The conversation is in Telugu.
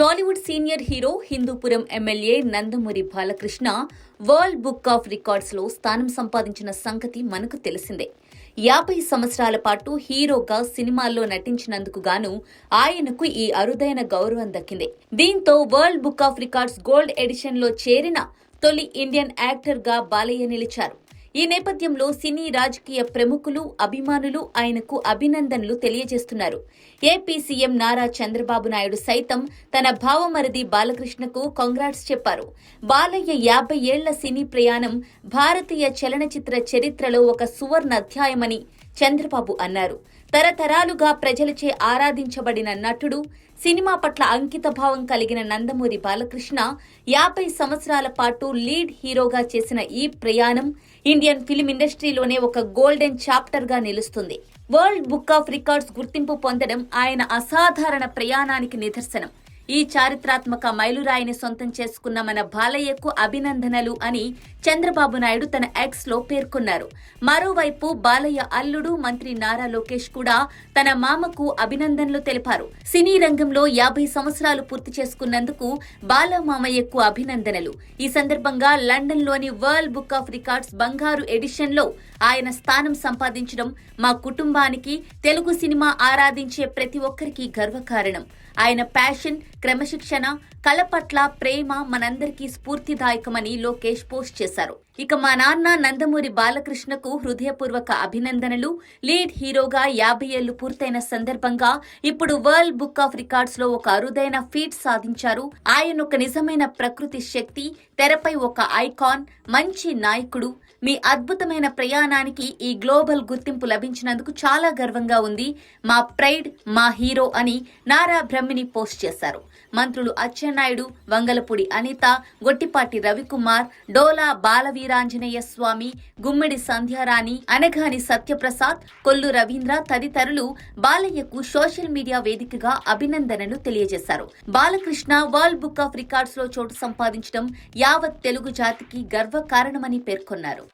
Tollywood senior hero Hindupuram MLA Nandamuri Balakrishna world book of రికార్డ్స్లో స్థానం సంపాదించిన సంగతి మనకు తెలిసిందే. యాభై సంవత్సరాల పాటు హీరోగా సినిమాల్లో నటించినందుకు గాను ఆయనకు ఈ అరుదైన గౌరవం దక్కింది. దీంతో world book of records gold ఎడిషన్లో చేరిన తొలి ఇండియన్ యాక్టర్గా బాలయ్య నిలిచారు. ఈ నేపథ్యంలో సినీ రాజకీయ ప్రముఖులు అభిమానులు ఆయనకు అభినందనలు తెలియజేస్తున్నారు. ఏపీ సీఎం నారా చంద్రబాబు నాయుడు సైతం తన భావమరిది బాలకృష్ణకు కంగ్రాట్స్ చెప్పారు. బాలయ్య యాభై ఏళ్ళ సినీ ప్రయాణం భారతీయ చలనచిత్ర చరిత్రలో ఒక సువర్ణ అధ్యాయమని చంద్రబాబు అన్నారు. తరతరాలుగా ప్రజలచే ఆరాధించబడిన నటుడు సినిమా పట్ల అంకితభావం కలిగిన నందమూరి బాలకృష్ణ యాభై సంవత్సరాల పాటు లీడ్ హీరోగా చేసిన ఈ ప్రయాణం ఇండియన్ ఫిల్మ్ ఇండస్ట్రీలోనే ఒక గోల్డెన్ చాప్టర్గా నిలుస్తుంది. వరల్డ్ బుక్ ఆఫ్ రికార్డ్స్ గుర్తింపు పొందడం ఆయన అసాధారణ ప్రయాణానికి నిదర్శనం. ఈ చారిత్రాత్మక మైలురాయిని సొంతం చేసుకున్న మన బాలయ్యకు అభినందనలు అని చంద్రబాబు నాయుడు తన ఎక్స్లో పేర్కొన్నారు. మరోవైపు బాలయ్య అల్లుడు మంత్రి నారా లోకేష్ కూడా తన మామకు అభినందనలు తెలిపారు. సినీ రంగంలో యాభై సంవత్సరాలు పూర్తి చేసుకున్నందుకు బాల మామయ్యకు అభినందనలు. ఈ సందర్భంగా లండన్లోని వరల్డ్ బుక్ ఆఫ్ రికార్డ్స్ బంగారు ఎడిషన్లో ఆయన స్థానం సంపాదించడం మా కుటుంబానికి తెలుగు సినిమా ఆరాధించే ప్రతి ఒక్కరికి గర్వకారణం. ఆయన ప్యాషన్ క్రమశిక్షణ కళ పట్ల ప్రేమ మనందరికీ స్ఫూర్తిదాయకమని లోకేష్ పోస్ట్ చేశారు. ఇక మా నాన్న నందమూరి బాలకృష్ణకు హృదయపూర్వక అభినందనలు. లీడ్ హీరోగా యాభై ఏళ్ళు పూర్తయిన సందర్భంగా ఇప్పుడు వరల్డ్ బుక్ ఆఫ్ రికార్డ్స్లో ఒక అరుదైన ఫీట్ సాధించారు. ఆయన ఒక నిజమైన ప్రకృతి శక్తి తెరపై ఒక ఐకాన్ మంచి నాయకుడు. మీ అద్భుతమైన ప్రయాణానికి ఈ గ్లోబల్ గుర్తింపు లభించినందుకు చాలా గర్వంగా ఉంది. మా ప్రైడ్ మా హీరో అని నారా బ్రహ్మిని పోస్ట్ చేశారు. మంత్రులు నాయుడు వంగలపూడి అనిత గొట్టిపాటి రవికుమార్ డోలా బాలవీరాంజనేయ స్వామి గుమ్మిడి సంధ్యారాణి అనగాని సత్యప్రసాద్ కొల్లు రవీంద్ర తదితరులు బాలయ్యకు సోషల్ మీడియా వేదికగా అభినందనలు తెలియజేశారు. బాలకృష్ణ వరల్డ్ బుక్ ఆఫ్ రికార్డ్స్లో చోటు సంపాదించడం యావత్ తెలుగు జాతికి గర్వకారణమని పేర్కొన్నారు.